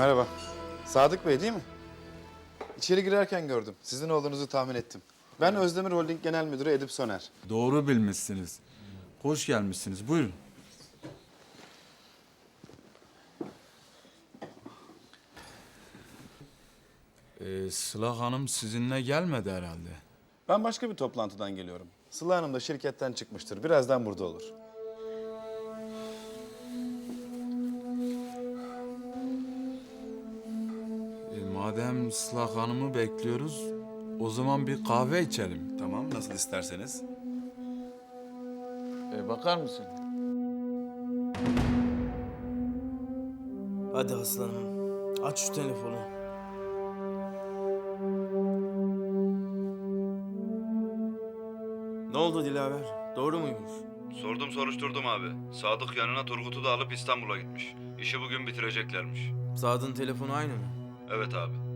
Merhaba. Sadık Bey değil mi? İçeri girerken gördüm. Sizin olduğunuzu tahmin ettim. Ben Özdemir Holding Genel Müdürü Edip Soner. Doğru bilmişsiniz. Hoş gelmişsiniz. Buyurun. Ee, Sıla Hanım sizinle gelmedi herhalde. Ben başka bir toplantıdan geliyorum. Sıla Hanım da şirketten çıkmıştır. Birazdan burada olur. Madem Sıla Hanım'ı bekliyoruz, o zaman bir kahve içelim. Tamam, nasıl isterseniz. E, bakar mısın? Hadi aslanım. Aç şu telefonu. Ne oldu Dilaver? Doğru muymuş? Sordum soruşturdum abi. Sadık yanına Turgut'u da alıp İstanbul'a gitmiş. İşi bugün bitireceklermiş. Sadık'ın telefonu aynı mı? Evet abi.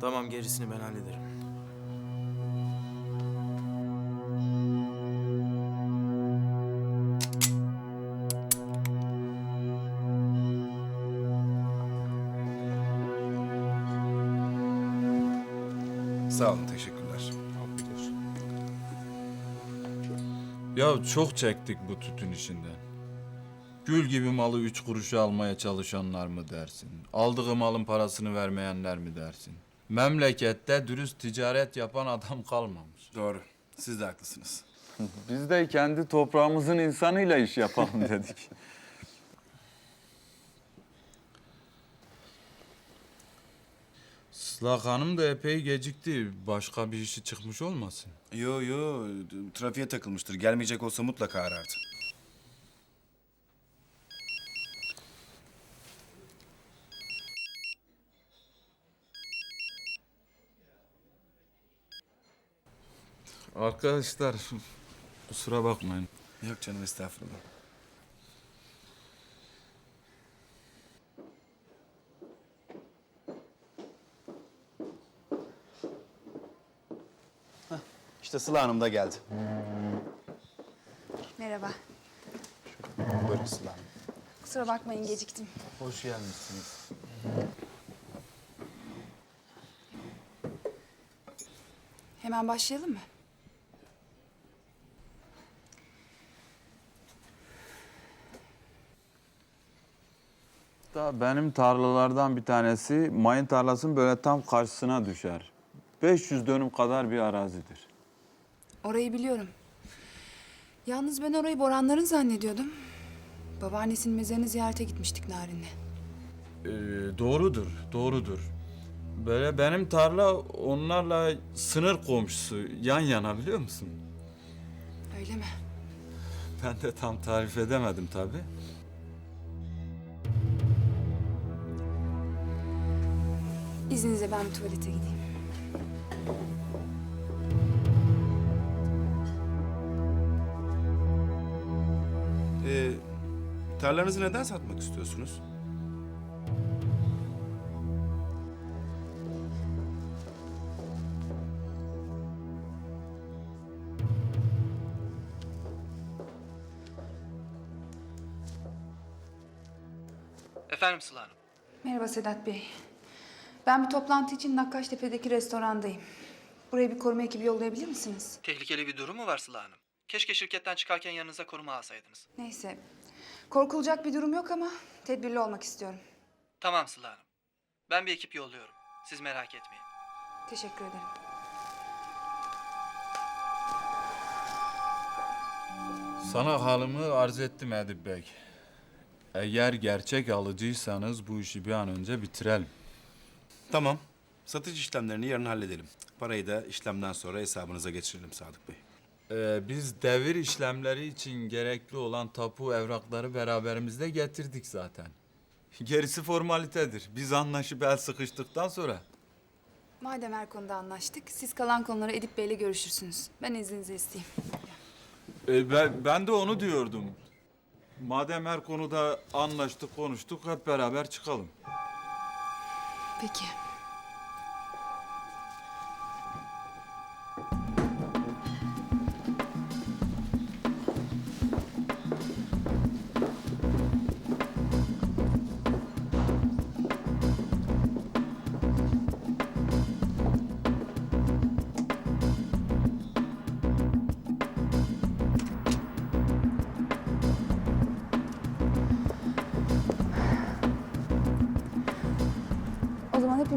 Tamam gerisini ben hallederim. Sağ olun, teşekkürler. Ya çok çektik bu tütün işinden. Gül gibi malı üç kuruşa almaya çalışanlar mı dersin? Aldığı malın parasını vermeyenler mi dersin? Memlekette dürüst ticaret yapan adam kalmamış. Doğru. Siz de haklısınız. Biz de kendi toprağımızın insanıyla iş yapalım dedik. Sıla Hanım da epey gecikti. Başka bir işi çıkmış olmasın? Yo yo trafiğe takılmıştır. Gelmeyecek olsa mutlaka arardı. Arkadaşlar kusura bakmayın. Yok canım estağfurullah. İşte Sıla Hanım da geldi. Merhaba. Buyurun Sıla Hanım. Kusura bakmayın geciktim. Hoş gelmişsiniz. Hemen başlayalım mı? Da benim tarlalardan bir tanesi mayın tarlasının böyle tam karşısına düşer. 500 dönüm kadar bir arazidir. Orayı biliyorum. Yalnız ben orayı Boranların zannediyordum. Babaannesinin mezarını ziyarete gitmiştik Narin'le. Ee, doğrudur, doğrudur. Böyle benim tarla onlarla sınır komşusu yan yana biliyor musun? Öyle mi? Ben de tam tarif edemedim tabii. İzninizle ben bir tuvalete gideyim. Ee, tarlanızı neden satmak istiyorsunuz? Efendim Sıla Hanım. Merhaba Sedat Bey. Ben bir toplantı için Nakkaştepe'deki restorandayım. Buraya bir koruma ekibi yollayabilir misiniz? Tehlikeli bir durum mu var Sıla Hanım? Keşke şirketten çıkarken yanınıza koruma alsaydınız. Neyse. Korkulacak bir durum yok ama tedbirli olmak istiyorum. Tamam Sıla Hanım. Ben bir ekip yolluyorum. Siz merak etmeyin. Teşekkür ederim. Sana halımı arz ettim Edip Bey. Eğer gerçek alıcıysanız bu işi bir an önce bitirelim. Tamam. Satış işlemlerini yarın halledelim. Parayı da işlemden sonra hesabınıza geçirelim Sadık Bey. Ee, biz devir işlemleri için gerekli olan tapu evrakları beraberimizde getirdik zaten. Gerisi formalitedir. Biz anlaşıp el sıkıştıktan sonra. Madem her konuda anlaştık, siz kalan konuları Edip Bey'le görüşürsünüz. Ben izninizi isteyeyim. Ee, ben, ben de onu diyordum. Madem her konuda anlaştık, konuştuk, hep beraber çıkalım. Peki.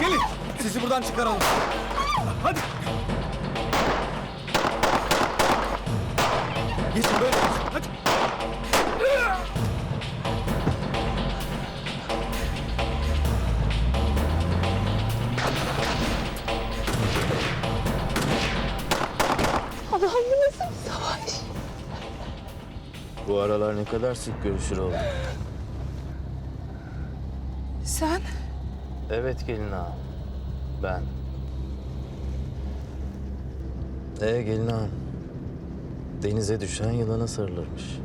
gelin. Sizi buradan çıkaralım. Hadi. Geçin böyle. Hadi. Bu aralar ne kadar sık görüşür olduk. Sen? Evet gelin ağam. Ben. Ee gelin ağam. Denize düşen yılana sarılırmış.